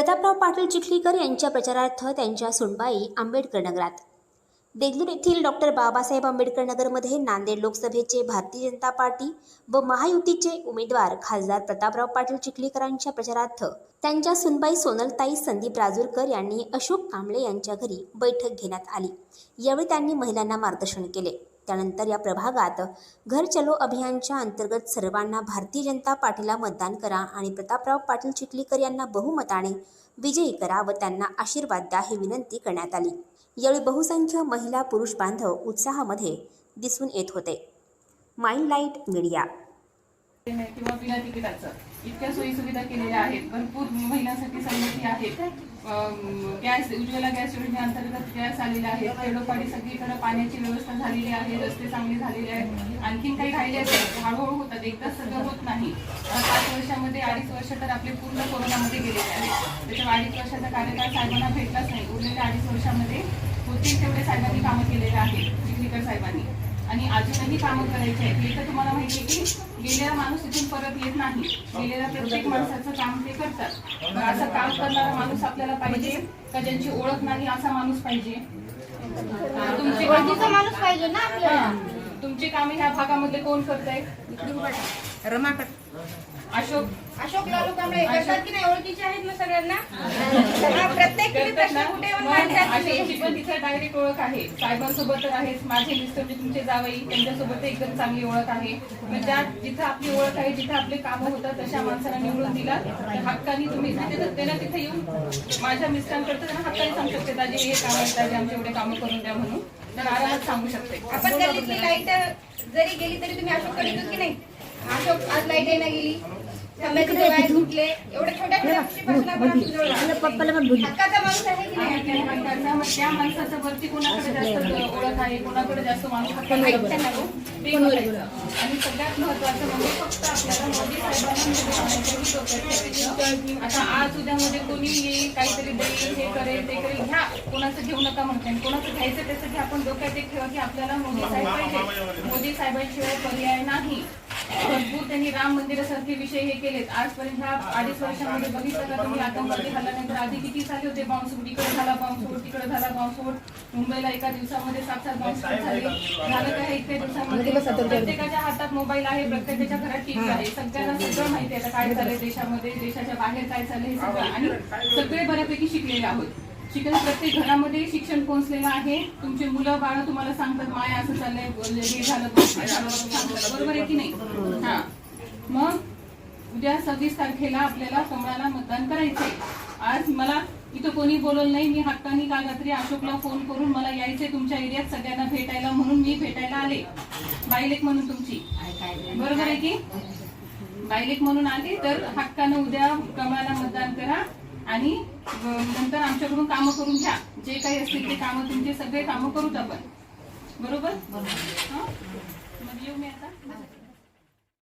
प्रतापराव पाटील चिखलीकर यांच्या प्रचारार्थ त्यांच्या सुनबाई आंबेडकर नगरात. देगलूर येथील डॉक्टर बाबासाहेब आंबेडकर नगरमध्ये नांदेड लोकसभेचे भारतीय जनता पार्टी व महायुतीचे उमेदवार खासदार प्रतापराव पाटील चिखलीकरांच्या प्रचारार्थ त्यांच्या सुनबाई सोनलताई संदीप राजूरकर यांनी अशोक कांबळे यांच्या घरी बैठक घेण्यात आली. यावेळी त्यांनी महिलांना मार्गदर्शन केले. त्यानंतर या प्रभागात घर चलो अभियानच्या अंतर्गत सर्वांना भारतीय जनता पार्टीला मतदान करा आणि प्रतापराव पाटील चिखलीकर यांना बहुमताने विजयी करा व त्यांना आशीर्वाद द्या ही विनंती करण्यात आली. यावेळी बहुसंख्य महिला पुरुष बांधव उत्साहामध्ये दिसून येत होते. Mind light media. किंवा बिना तिकिटाचं. इतक्या सोयी सुविधा केलेल्या आहेत. भरपूर महिलांसाठी सवलती आहेत. गॅस उज्ज्वला गॅस योजनेअंतर्गत गॅस आलेले आहेत. खेडोपाडी सगळीकडे पाण्याची व्यवस्था झालेली आहे. रस्ते चांगले झालेले आहेत. आणखीन काही राहिले आहेत. हळूहळू होतात. एकदाच सगळं होत नाही. पाच वर्षामध्ये अडीच वर्ष तर आपले पूर्ण कोरोनामध्ये गेलेले आहेत. त्याच्यामुळे अडीच वर्षाचा कार्यकाळ साहेबांना भेटलाच नाही. उरलेल्या अडीच वर्षामध्ये होतील तेवढे साहेबांनी कामं केलेले आहेत. चिखलीकर साहेबांनी. आणि अजूनही कामं करायची आहेत. हे तर तुम्हाला माहिती आहे की गेलेला माणूस इथून परत येत नाही. गेलेल्या प्रत्येक माणसाचं काम ते करतात. असं काम करणारा माणूस आपल्याला पाहिजे का ज्यांची ओळख नाही असा माणूस पाहिजे? माणूस पाहिजे ना आपल्याला? कामे ह्या भागामध्ये कोण करताय? रमाकट अशोक. अशोक लालू कांबळे करतात की नाही? ओळखीचे आहेत ना सगळ्यांना? हा, प्रत्येक प्रश्न ना? कुठे येऊन मग मांडतात? अशोकची तुम्ही. पण तिथे डायरेक्ट ओळख आहे. साहेबांसोबत तर आहेच माझे मिस्टर म्हणजे तुमचे जावई त्यांच्यासोबत एकदम चांगली ओळख आहे. मग ज्या जिथं आपली ओळख आहे जिथं आपले कामं होतात तशा माणसाला निवडून दिला. तर हक्कानी तुम्ही तिथे त्याला तिथे येऊन माझ्या मिस्टरांकडे त्यांना हक्कानी सांगू शकते दाजी हे काम आहे दाजी आमचे एवढे कामं करून द्या म्हणून. तर आरामात सांगू शकते. आपण गल्लीतली लाइट जरी गेली तरी तुम्ही अशोककडे की नाही? अशोक आज लाइट येणार गेली खंब्याचे डोळे सुटले एवढ्या छोट्या छोट्या गोष्टीपासून आपण आपलं हक्काचा माणूस आहे की आणि नाही त्या माणसाचा मग त्या माणसाच्या वरती कोणाकडे जास्त ओळख आहे कोणाकडे जास्त माणूस गो. बघायचं. आणि सगळ्यात महत्वाचं म्हणजे फक्त आपल्याला मोदी साहेबांना ठेवायचं. आता आज उद्यामध्ये कोणी येईल काहीतरी देईल हे करेल ते करेल घ्या कोणाचं घेऊ नका म्हणते. कोणाचं घ्यायचं त्याचं घ्या आपण डोक्यात एक ठेवा की आपल्याला मोदी साहेब पाहिजे. मोदी साहेबांशिवाय पर्याय नाही. भरपूर त्यांनी राम मंदिरासारखे विषय हे केलेत. आजपर्यंत ह्या अडीच वर्षामध्ये बघितलं का तुम्ही? आतंकवादी हल्ल्यानंतर आधी किती झाले होते? बॉम्बस्फोट इकडे झाला बॉम्बस्फोट तिकडे झाला बॉम्बस्फोट मुंबईला एका दिवसामध्ये सात सात बॉम्बस्फोट झाले. झालं काय? इतक्या दिवसामध्ये प्रत्येकाच्या हातात मोबाईल आहे प्रत्येकाच्या घरात टीव्ही आहे. सगळ्यांना सगळं माहिती आहे आता काय चाललंय देशामध्ये देशाच्या बाहेर काय चाललंय हे सगळं. आणि सगळे बऱ्यापैकी शिकलेले आहोत. शिक्षण प्रत्येक घरामध्ये शिक्षण पोहोचलेलं आहे. तुमचे मुलं बाळ तुम्हाला सांगतात माया असं चाललंय हे झालं बरोबर आहे की नाही? हा. मग उद्या सव्वीस तारखेला आपल्याला कमळाला मतदान करायचंय. आज मला इथं कोणी बोलवलं नाही. मी हक्कानी काल रात्री अशोकला फोन करून मला यायचे तुमच्या एरियात. सगळ्यांना भेटायला म्हणून मी भेटायला आले. बाईलेक म्हणून तुमची. बरोबर आहे की? बायलेक म्हणून आले. तर हक्कानं उद्या कमळाला मतदान करा. आणि नंतर आमच्याकडून कामं करून घ्या. जे काही असतील ते कामं तुमचे सगळे कामं करूच आपण. बरोबर. हं? मग येऊ मी आता.